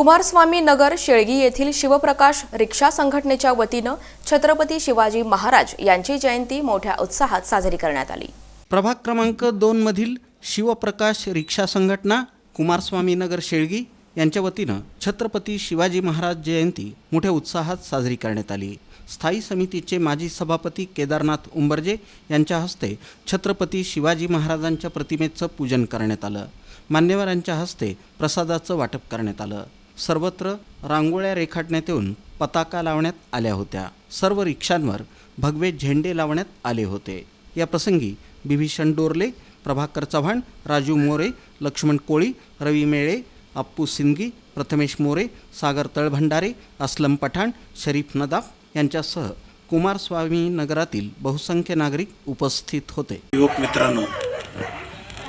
कुमारस्वामी नगर शेळगी येथील शिवप्रकाश रिक्षा संघटनेच्या वतीनं छत्रपती शिवाजी महाराज यांची जयंती मोठ्या उत्साहात साजरी करण्यात आली. प्रभाग क्रमांक दोनमधील शिवप्रकाश रिक्षा संघटना कुमारस्वामी नगर शेळगी यांच्या वतीनं छत्रपती शिवाजी महाराज जयंती मोठ्या उत्साहात साजरी करण्यात आली. स्थायी समितीचे माजी सभापती केदारनाथ उंबर्जे यांच्या हस्ते छत्रपती शिवाजी महाराजांच्या प्रतिमेचं पूजन करण्यात आलं. मान्यवरांच्या हस्ते प्रसादाचं वाटप करण्यात आलं. सर्वत्र रांगोळ्या रेखाटण्यात येऊन पताका लावण्यात आल्या होत्या. सर्व रिक्षांवर भगवे झेंडे लावण्यात आले होते. या प्रसंगी बिभीषण डोरले प्रभाकर चव्हाण राजू मोरे लक्ष्मण कोळी रवी मेळे अप्पू सिंदगी प्रथमेश मोरे सागर तळभंडारे अस्लम पठाण शरीफ नदाफ यांच्यासह कुमारस्वामी नगरातील बहुसंख्य नागरिक उपस्थित होते. युवक मित्रांनो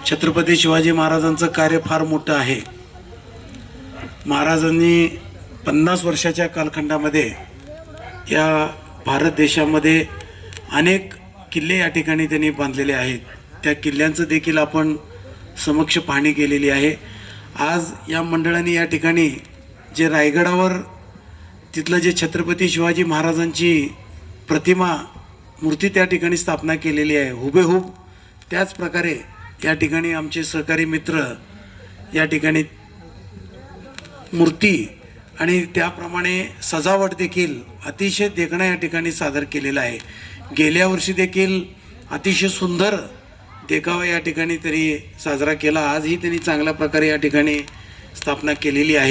छत्रपती शिवाजी महाराजांचं कार्य फार मोठं आहे. महाराजांनी पन्नास वर्षाच्या कालखंडामध्ये या भारत देशामध्ये अनेक किल्ले या ठिकाणी त्यांनी बांधलेले आहेत. त्या किल्ल्यांचं देखील आपण समक्ष पाहणी केलेली आहे. आज या मंडळाने या ठिकाणी जे रायगडावर तिथलं जे छत्रपती शिवाजी महाराजांची प्रतिमा मूर्ती त्या ठिकाणी स्थापना केलेली आहे. हुबेहूब त्याच प्रकारे या ठिकाणी आमचे सहकारी मित्र या ठिकाणी मूर्ती आणि त्याप्रमाणे सजावट देखील अतिशय देखणं या ठिकाणी सादर केलेला आहे. गेल्या वर्षी देखील अतिशय सुंदर देखावा या ठिकाणी तरी साजरा केला. आजही त्यांनी चांगल्या प्रकारे या ठिकाणी स्थापना केलेली आहे.